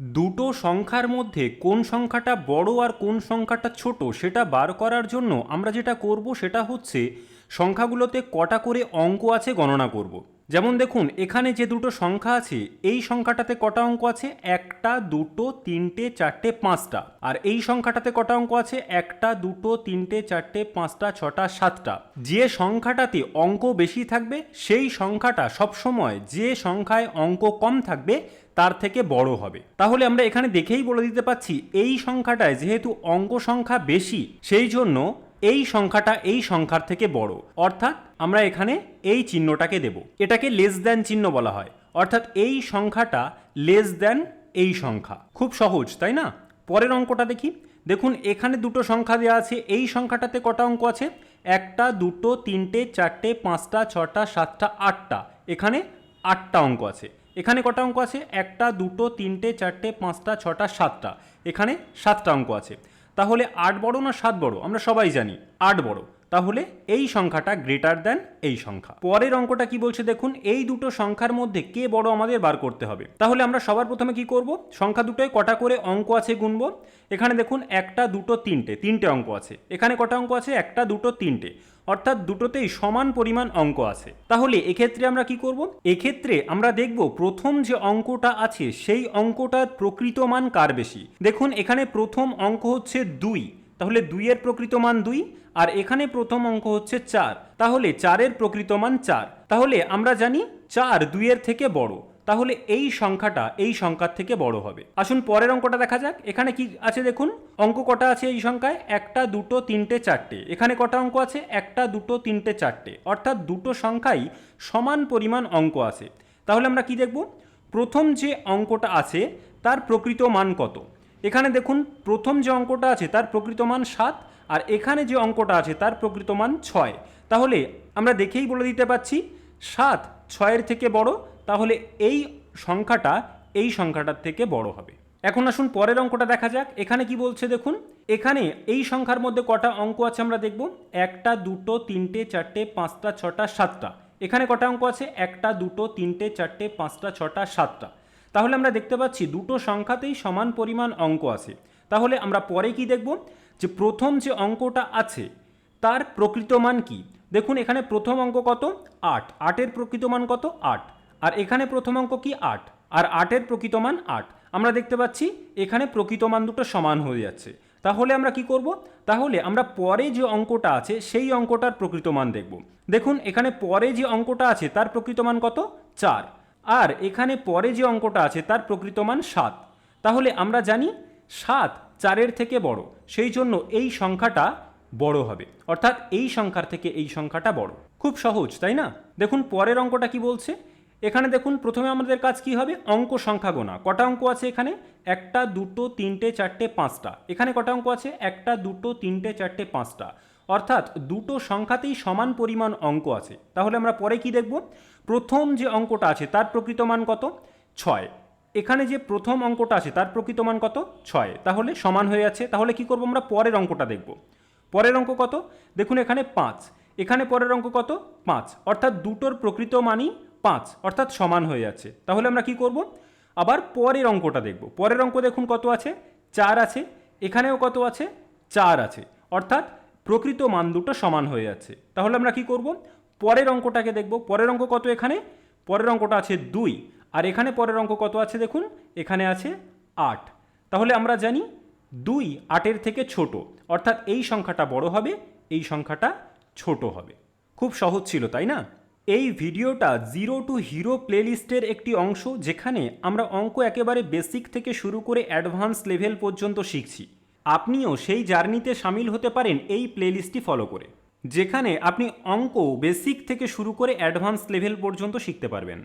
দুটো সংখ্যার মধ্যে কোন সংখ্যাটা বড় আর কোন সংখ্যাটা ছোট সেটা বার করার জন্য আমরা যেটা করব সেটা হচ্ছে সংখ্যাগুলোতে কটা করে অঙ্ক আছে গণনা করব। যেমন দেখুন, এখানে যে দুটো সংখ্যা আছে, এই সংখ্যাটাতে কটা অঙ্ক আছে? একটা, দুটো, তিনটে, চারটে, পাঁচটা। আর এই সংখ্যাটাতে কটা অঙ্ক আছে? একটা, দুটো, তিনটে, চারটে, পাঁচটা, ছটা, সাতটা। যে সংখ্যাটাতে অঙ্ক বেশি থাকবে, সেই সংখ্যাটা সবসময় যে সংখ্যায় অঙ্ক কম থাকবে, তার থেকে বড় হবে। তাহলে আমরা এখানে দেখেই বলে দিতে পাচ্ছি এই সংখ্যাটায় যেহেতু অঙ্ক সংখ্যা বেশি, সেই জন্য এই সংখ্যাটা এই সংখ্যার থেকে বড়। অর্থাৎ আমরা এখানে এই চিহ্নটাকে দেব। এটাকে লেস দ্যান চিহ্ন বলা হয়। অর্থাৎ এই সংখ্যাটা লেস দ্যান এই সংখ্যা। খুব সহজ, তাই না? পরের অঙ্কটা দেখি। দেখুন, এখানে দুটো সংখ্যা দেওয়া আছে। এই সংখ্যাটাতে কটা অঙ্ক আছে? একটা, দুটো, তিনটে, চারটে, পাঁচটা, ছটা, সাতটা, আটটা। এখানে আটটা অঙ্ক আছে। এখানে কটা অঙ্ক আছে? একটা, দুটো, তিনটে, চারটে, পাঁচটা, ছটা, সাতটা। এখানে সাতটা অঙ্ক আছে। তাহলে আট বড় না সাত বড়? আমরা সবাই জানি আট বড়। তাহলে এই সংখ্যাটা গ্রেটার দেন এই সংখ্যা। পরের অঙ্কটা কি বলছে দেখুন, এই দুটো সংখ্যার মধ্যে কে বড় আমাদের বার করতে হবে। তাহলে আমরা সবার প্রথমে কি করব? সংখ্যা দুটোয় কটা করে অঙ্ক আছে গুনবো। এখানে দেখুন একটা, দুটো, তিনটে তিনটে অঙ্ক আছে। এখানে কটা অঙ্ক আছে? একটা, দুটো, তিনটে। অর্থাৎ দুটোতেই সমান পরিমাণ অঙ্ক আছে। তাহলে এক্ষেত্রে আমরা কি করব? এক্ষেত্রে আমরা দেখব প্রথম যে অঙ্কটা আছে, সেই অঙ্কটার প্রকৃত মান কার বেশি? দেখুন, এখানে প্রথম অঙ্ক হচ্ছে দুই। তাহলে দুইয়ের প্রকৃত মান দুই, আর এখানে প্রথম অঙ্ক হচ্ছে চার। তাহলে চারের প্রকৃত মান চার। তাহলে আমরা জানি চার দুইয়ের থেকে বড়। তাহলে এই সংখ্যাটা এই সংখ্যার থেকে বড় হবে। আসুন পরের অঙ্কটা দেখা যাক। এখানে কি আছে দেখুন? অঙ্ক কটা আছে এই সংখ্যায়? একটা, দুটো, তিনটে, চারটে। এখানে কটা অঙ্ক আছে? একটা, দুটো, তিনটে, চারটে। অর্থাৎ দুটো সংখ্যাই সমান পরিমাণ অঙ্ক আছে। তাহলে আমরা কি দেখব? প্রথম যে অঙ্কটা আছে, তার প্রকৃত মান কত? এখানে দেখুন, প্রথম যে অঙ্কটা আছে, তার প্রকৃত মান সাত, আর এখানে যে অঙ্কটা আছে, তার প্রকৃত মান ছয়। তাহলে আমরা দেখেই বলে দিতে পারছি, সাত ছয়ের থেকে বড় তাহলে এই সংখ্যাটা এই সংখ্যাটার থেকে বড় হবে। এখন আসুন পরের অঙ্কটা দেখা যাক। এখানে কি বলছে দেখুন, এখানে এই সংখ্যার মধ্যে কটা অঙ্ক আছে আমরা দেখব। একটা, দুটো, তিনটে, চারটে, পাঁচটা, ছটা, সাতটা। এখানে কটা অঙ্ক আছে? একটা, দুটো, তিনটে, চারটে, পাঁচটা, ছটা, সাতটা। তাহলে আমরা দেখতে পাচ্ছি দুটো সংখ্যাতেই সমান পরিমাণ অঙ্ক আছে। তাহলে আমরা পরে কি দেখব? যে প্রথম যে অঙ্কটা আছে, তার প্রকৃত মান কি? দেখুন এখানে প্রথম অঙ্ক কত? আট। আটের প্রকৃত মান কত? আট। আর এখানে প্রথম অঙ্ক কি? আট। আর আটের প্রকৃত মান আট। আমরা দেখতে পাচ্ছি এখানে প্রকৃত মান দুটো সমান হয়ে যাচ্ছে। তাহলে আমরা কি করব? তাহলে আমরা পরে যে অঙ্কটা আছে, সেই অঙ্কটার প্রকৃত মান দেখব। দেখুন, এখানে পরে যে অঙ্কটা আছে, তার প্রকৃত মান কত? চার। আর এখানে পরে যে অঙ্কটা আছে, তার প্রকৃত মান সাত। তাহলে আমরা জানি সাত চারের থেকে বড়। সেই জন্য এই সংখ্যাটা বড় হবে। অর্থাৎ এই সংখ্যার থেকে এই সংখ্যাটা বড়। খুব সহজ, তাই না? দেখুন, পরের অঙ্কটা কি বলছে? এখানে দেখুন, প্রথমে আমাদের কাজ কি হবে? অঙ্ক সংখ্যা গোনা। কটা অঙ্ক আছে এখানে? একটা, দুটো, তিনটে, চারটে, পাঁচটা। এখানে কটা অঙ্ক আছে? একটা, দুটো, তিনটে, চারটে, পাঁচটা। অর্থাৎ দুটো সংখ্যাতেই সমান পরিমাণ অঙ্ক আছে। তাহলে আমরা পরে কি দেখব? প্রথম যে অঙ্কটা আছে, তার প্রকৃত মান কত? ছয়। এখানে যে প্রথম অঙ্কটা আছে, তার প্রকৃত মান কত? ছয়। তাহলে সমান হয়ে যাচ্ছে। তাহলে কি করব আমরা? পরের অঙ্কটা দেখব। পরের অঙ্ক কত? দেখুন এখানে পাঁচ। এখানে পরের অঙ্ক কত? পাঁচ। অর্থাৎ দুটোর প্রকৃত মানই পাঁচ অর্থাৎ সমান হয়ে যাচ্ছে। তাহলে আমরা কি করব? আবার পরের অঙ্কটা দেখব। পরের অঙ্ক দেখুন কত আছে? চার আছে। এখানেও কত আছে? চার আছে। অর্থাৎ প্রকৃত মান দুটো সমান হয়ে যাচ্ছে। তাহলে আমরা কি করব? পরের অঙ্কটাকে দেখব। পরের অঙ্ক কত এখানে? পরের অঙ্কটা আছে দুই। আর এখানে পরের অঙ্ক কত আছে দেখুন? এখানে আছে আট। তাহলে আমরা জানি দুই আটের থেকে ছোট। অর্থাৎ এই সংখ্যাটা বড় হবে, এই সংখ্যাটা ছোট হবে। খুব সহজ ছিল, তাই না? এই ভিডিওটা জিরো টু হিরো প্লেলিস্টের একটি অংশ, যেখানে আমরা অঙ্ক একেবারে বেসিক থেকে শুরু করে অ্যাডভান্স লেভেল পর্যন্ত শিখছি। আপনিও সেই জার্নিতে সামিল হতে পারেন এই প্লেলিস্টটি ফলো করে, যেখানে আপনি অঙ্ক বেসিক থেকে শুরু করে অ্যাডভান্স লেভেল পর্যন্ত শিখতে পারবেন।